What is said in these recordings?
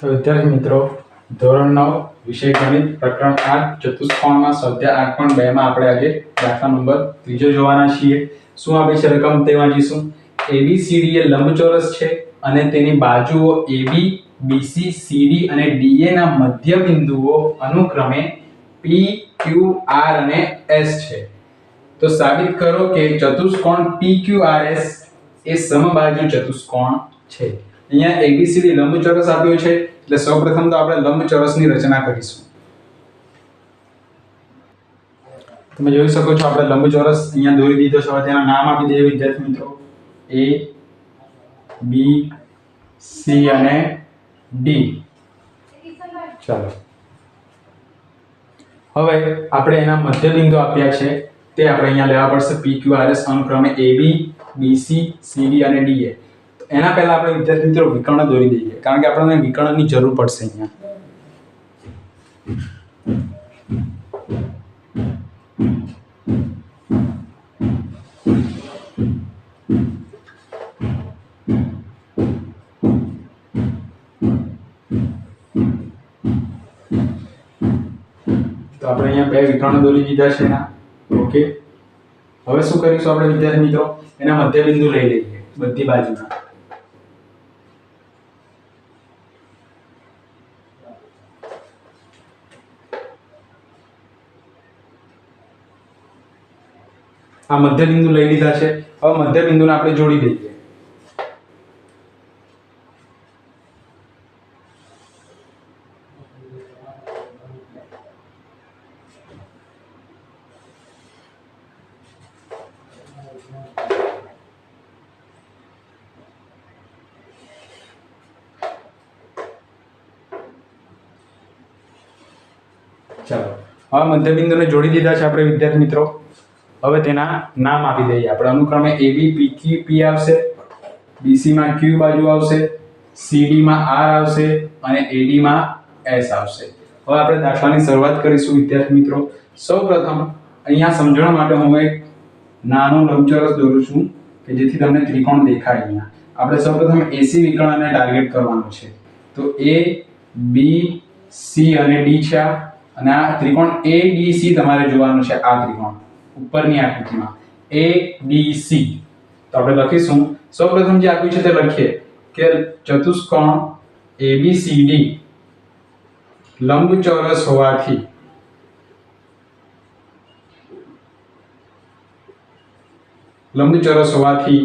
તો વિદ્યાર્થી મિત્રો, ધોરણ નવ, વિષય ગણિત, પ્રકરણ આઠ, ચતુષ્કોણમાં સ્વાધ્યાય આઠ પણ બેમાં આપણે આજે દાખલા નંબર ત્રીજો જોવાના છીએ. શું આપે છે રકમ? તે વાંચીશું. એબીસીડી એ લંબચોરસ છે અને તેની બાજુઓ એબી બીસી સીડી અને ડીએ ના મધ્ય બિંદુઓ અનુક્રમે પી ક્યુ આર અને એસ છે. તો સાબિત કરો કે ચતુષ્કોણ પી ક્યુઆર એસ એ સમબાજુ ચતુષ્કોણ છે. અહીંયા ABCD લંબચોરસ આપ્યો છે. એટલે સૌપ્રથમ તો આપણે લંબચોરસની રચના કરીશું. તમે જોઈ શકો છો આપણે લંબચોરસ અહીંયા દોરી દીધો છે. તેના નામ આપી દઈએ વિદ્યાર્થી મિત્રો. એ બી સી અને ડી ચાલો. હવે આપણે એના મધ્ય બિંદુ આપ્યા છે. તે આપણે અહીંયા લેવા પડશે. PQRS અનુક્રમે AB BC CD અને ડી તો એના પહેલા આપણે વિદ્યાર્થી મિત્રો વિકર્ણ દોરી દઈએ, કારણ કે આપણને વિકર્ણની જરૂર પડશે અહીંયા. તો આપણે અહીંયા બે વિકર્ણ દોરી દીધા છે એના. ઓકે હવે શું કરીશું આપણે વિદ્યાર્થી મિત્રો? એના મધ્યબિંદુ લઈ લઈએ, બધી બાજુના. આ મધ્ય બિંદુ લઈ લીધા છે. હવે મધ્ય બિંદુને આપણે જોડી દઈએ. ચાલો. હવે મધ્ય બિંદુને જોડી દીધા છે આપણે વિદ્યાર્થી મિત્રો. હવે તેના નામ આપી દઈએ આપણે. અનુક્રમે AB PQ પી આવશે બીસીમાં Q બાજુ આવશે સીડીમાં R આવશે અને એડીમાં S આવશે. હવે આપણે દાખલાની શરૂઆત કરીશું, વિદ્યાર્થી મિત્રો. સૌપ્રથમ, અહીંયા સમજણ માટે હું એક નાનો લંબચોરસ દોરું છું કે જેથી તમને ત્રિકોણ દેખાય અહીંયા. આપણે સૌપ્રથમ એસી વિકર્ણને ટાર્ગેટ કરવાનું છે. તો એ બી સી અને ડી છે અને આ ત્રિકોણ ADC તમારે જોવાનું છે, આ ત્રિકોણ. ઉપરની આકૃતિમાં. ADC તો આપણે લખીશું. સૌપ્રથમ જે આપ્યું છે તે લખીએ કે ચતુષ્કોણ ABCD લંબચોરસ હોવાથી લંબચોરસ હોવાથી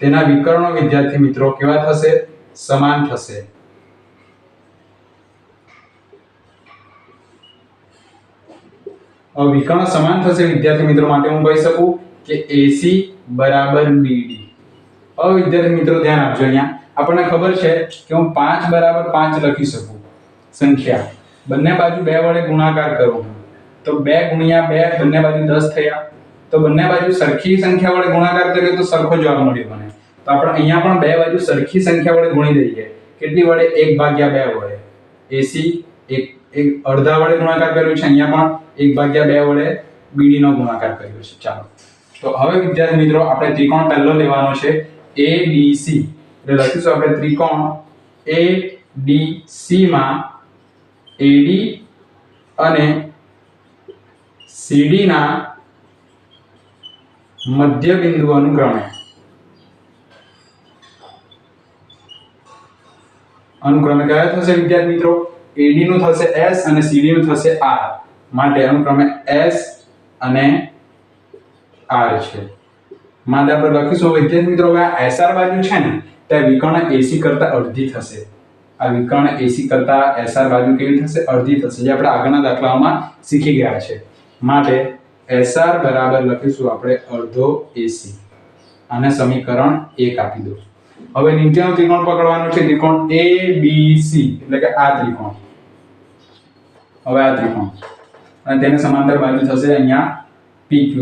તેના વિકર્ણો વિદ્યાર્થી મિત્રો કેવા થશે? સમાન થશે. વિકર્ણ સમાન થશે, વિદ્યાર્થી મિત્રો માટે હું કહી શકું કે AC બરાબર BD. હવે વિદ્યાર્થી મિત્રો, ધ્યાન આપજો અહીંયા. આપણને ખબર છે કે હું 5 બરાબર 5 લખી શકું. સંખ્યા. બંને બાજુ બે વડે ગુણાકાર કરું તો 2 ગુણ્યા 2 બંને બાજુ 10 થયા. તો બંને બાજુ સરખી સંખ્યા વડે ગુણાકાર કર્યો તો સરખો જવાબ મળ્યો મને. તો આપણે અહીંયા પણ બે બાજુ સરખી સંખ્યા વડે ગુણી દઈએ. કેટલી વડે? 1 ભાગ્યા 2 વડે. AC એક એક અડધા વડે ગુણાકાર કર્યો છે. અહીંયા પણ 1 ભાગ્યા બે વડે બીડીનો ગુણાકાર કર્યો છે. ચાલો. તો હવે વિદ્યાર્થી મિત્રો, આપણે ત્રિકોણ પહેલો લેવાનો છે. ABC એટલે લખીશું આપણે ત્રિકોણ ADC માં એડી અને સીડીના મધ્ય બિંદુ અનુક્રમે અનુક્રમે કયા થશે વિદ્યાર્થી મિત્રો? એડી નું થશે એસ અને સીડી નું થશે R. માટે અનુક્રમે S અને R છે. માટે આપણે લખીશું વિદ્યાર્થી મિત્રો, હવે આ SR બાજુ છે ને, તે વિકર્ણ AC કરતા અડધી થશે. આ વિકર્ણ AC કરતા SR બાજુ કેવી થશે? અડધી થશે, જે આપણે આગળના દાખલાઓમાં શીખી ગયા છે. માટે SR બરાબર લખીશું આપણે અડધો AC અને સમીકરણ 1 આપી દો હવે નીચેનું ત્રિકોણ પકડવાનું છે, ત્રિકોણ ABC એટલે કે આ ત્રિકોણ. હવે આ ત્રિકોણ. અને તેને સમાંતર બાજુ થશે અહીંયા PQ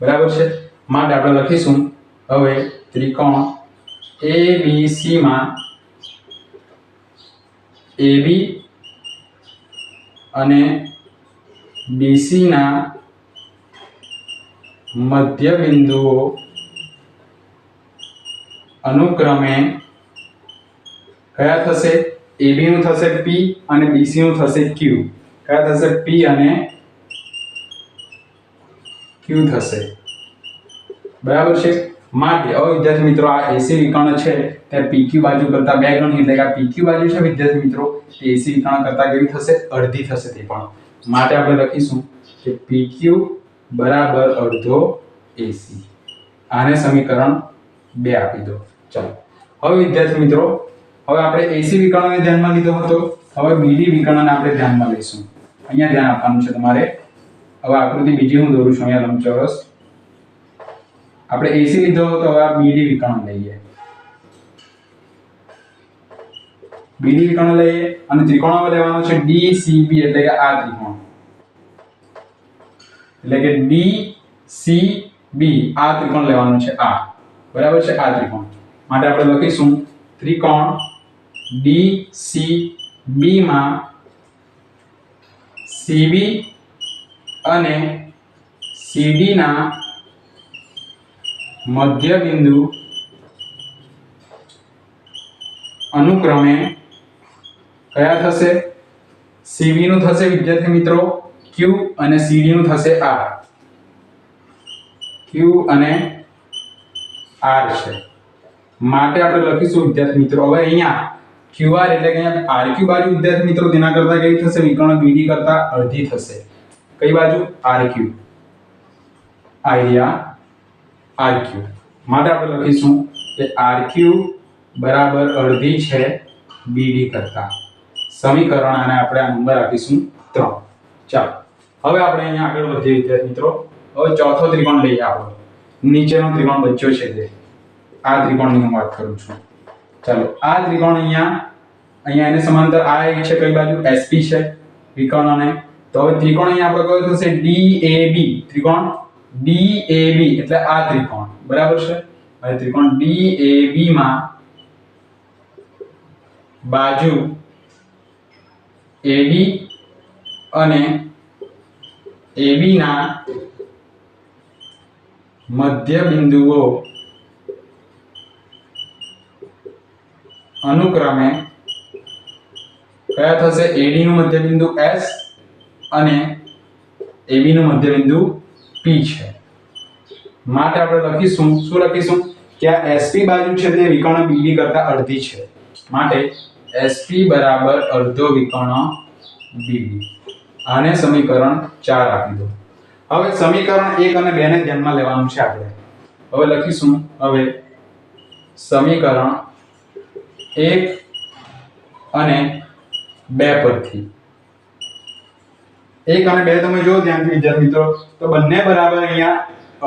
બરાબર છે? માટે આપણે લખીશું હવે ત્રિકોણ ABC માં AB અને BC ના મધ્ય બિંદુઓ અનુક્રમે કયા થશે? AB નું થશે P અને BC નું થશે Q. કયા થશે? પી અને ક્યુ થશે. બરાબર છે? માટે હવે વિદ્યાર્થી મિત્રો, આ એસી વિકર્ણ છે તે પીક્યુ બાજુ કરતા બે ગણ એટલે કે આ પીક્યુ બાજુ છે વિદ્યાર્થી મિત્રો, તે એસી વિકર્ણ કરતા કેવી થશે? અડધી થશે તે પણ. માટે આપણે લખીશું કે પીક્યુ બરાબર અડધો એસી આને સમીકરણ બે આપી દો. ચાલો. હવે વિદ્યાર્થી મિત્રો, હવે આપણે એસી વિકર્ણને ધ્યાનમાં લીધો હતો. હવે બીડી વિકર્ણને આપણે ધ્યાનમાં લઈશું. અહીંયા ધ્યાન આપવાનું છે તમારે. હવે આકૃતિ બીજી હું દોરું છું અહીંયા લંબચોરસ. આપણે એસી લીધો તો હવે BD વિકર્ણ લઈએ. બીડી વિકર્ણ લઈએ અને ત્રિકોણમાં લેવાનો છે DCB એટલે કે આ ત્રિકોણ. એટલે કે DCB, આ ત્રિકોણ લેવાનું છે આ. બરાબર છે? આ ત્રિકોણ. માટે આપણે લખીશું ત્રિકોણ DCB માં CB અને સીડીના ના મધ્ય બિંદુ અનુક્રમે કયા થશે? સીબીનું થશે વિદ્યાર્થી મિત્રો ક્યુ અને સીડીનું થશે આર ક્યુ અને આર છે. માટે આપણે લખીશું વિદ્યાર્થી મિત્રો. હવે અહીંયા QR એટલે કે RQ બાજુ વિદ્યાર્થી મિત્રો તેના કરતા કેવી થશે? વિકર્ણ BD કરતા અડધી થશે. કઈ બાજુ? RQ. Idea RQ. માટે આપણે લખીશું કે RQ બરાબર અડધી છે BD કરતા. સમીકરણ અને આપણે આ નંબર આપીશું 3 ચાલો. હવે આપણે અહીંયા આગળ વધીએ વિદ્યાર્થી મિત્રો. હવે ચોથો ત્રિકોણ લઈએ આપણે. નીચેનો ત્રિકોણ બચ્યો છે તે. આ ત્રિકોણની હું વાત કરું છું. ચાલો, આ ત્રિકોણ અહીંયા અહીંયા એને સમાંતર આ એક છે, કઈ બાજુ? SP છે ત્રિકોણ અને તો હવે ત્રિકોણ અહીંયા આપણે કયો થશે? DAB ત્રિકોણ? DAB એટલે આ ત્રિકોણ. બરાબર છે? હવે ત્રિકોણ DAB માં બાજુ AB અને AB ના મધ્ય બિંદુઓ અનુક્રમે કયા થશે? AD નું મધ્યબિંદુ S અને AB નું મધ્યબિંદુ P છે. માટે આપણે લખીશું. શું લખીશું? કે આ SP બાજુ છે તે વિકર્ણ BD કરતા અડધી છે. માટે SP બરાબર અડધો વિકર્ણ BD આને સમીકરણ 4 આપી દો. હવે સમીકરણ 1 અને 2 ને ધ્યાનમાં લેવાનું છે આપણે. હવે લખીશું. હવે સમીકરણ 1 અને બે પરથી. એક અને બે તમે જો ધ્યાનથી, વિદ્યાર્થી મિત્રો. તો બંને બરાબર અહીંયા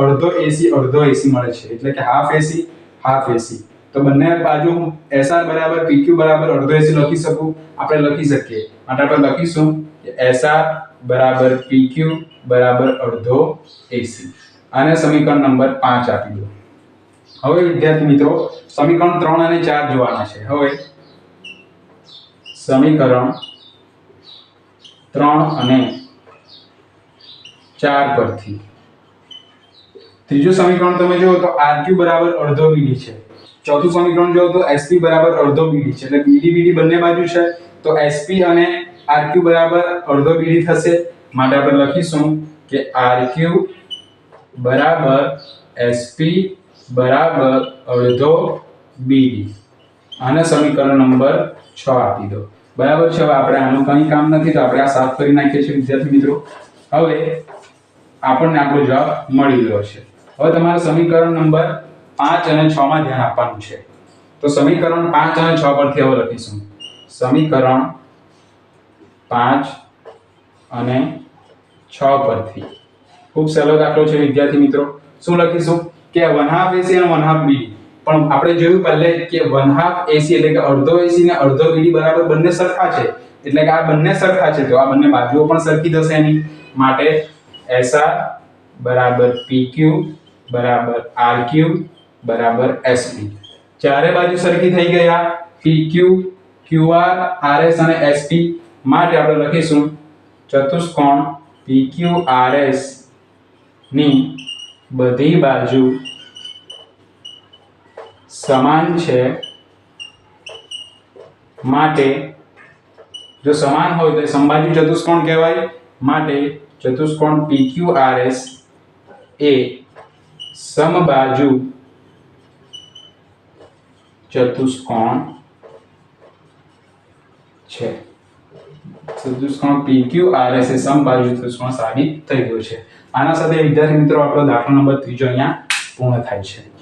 અડધો એસી અડધો એસી મળે છે. એટલે કે હાફ એસી હાફ એસી તો બંને બાજુ હું એસઆર બરાબર પીક્યુ બરાબર, અડધો એસી લખી શકું. આપણે લખી શકીએ. માટે આપણે લખીશું કે એસઆર બરાબર પીક્યુ બરાબર, અડધો એસી આને સમીકરણ નંબર પાંચ આપી દો હવે વિદ્યાર્થી મિત્રો, સમીકરણ ત્રણ અને ચાર જોવાના છે. હવે સમીકરણ ત્રણ અને ચાર પરથી. ત્રીજું સમીકરણ તમે જુઓ તો આરક્યુ બરાબર અડધો બીડી છે. ચોથું સમીકરણ જુઓ તો એસપી બરાબર અડધો બીડી છે. એટલે બીડી બીડી બંને બાજુ છે. તો એસપી અને આરક્યુ બરાબર અડધો બીડી થશે. માટે આપણે લખીશું કે આરક્યુ બરાબર SP બરાબર અડધો બીડી આને સમીકરણ નંબર છ આપી દો. બરાબર છે, હવે આપણે આનું કંઈ કામ નથી, તો આપણે આ સાફ કરી નાખીએ છીએ, વિદ્યાર્થી મિત્રો. હવે આપણને આપણો જવાબ મળી ગયો છે. હવે તમારે સમીકરણ નંબર પાંચ અને છ માં ધ્યાન આપવાનું છે. તો સમીકરણ પાંચ અને છ પરથી હવે લખીશું. સમીકરણ પાંચ અને છ પરથી. ખૂબ સહેલો દાખલો છે, વિદ્યાર્થી મિત્રો. શું લખીશું? કે વન હાફ એસી અને વન હાફ બીડી પણ આપણે જોયું પહેલે કે વન હાફ એસી એટલે કે અડધો એસી ને અડધો બીડી બરાબર બંને સરખા છે. એટલે કે આ બંને સરખા છે. તો આ બંને બાજુઓ પણ સરખી થશે એની. માટે એસઆર બરાબર પીક્યુ બરાબર આરક્યુ બરાબર એસપી ચારે બાજુ સરખી થઈ ગયા પીક્યુ ક્યુઆર આરએસ અને એસપી માટે આપણે લખીશું ચતુષ્કોણ પીક્યુ આરએસની બધી બાજુ સમાન છે માટે જો સમાન હોય તો સંભાજી ચતુષ્કોણ કહેવાય. માટે ચતુષ્કોણ PQRS એ સમબાજુ ચતુષ્કોણ છે. ચતુષ્કોણ PQRS એ સમબાજુ ચતુષ્કોણ સાબિત થઈ ગયો છે. આના સાથે વિદ્યાર્થી મિત્રો આપણો દાખલો નંબર ત્રીજો અહીંયા પૂર્ણ થાય છે.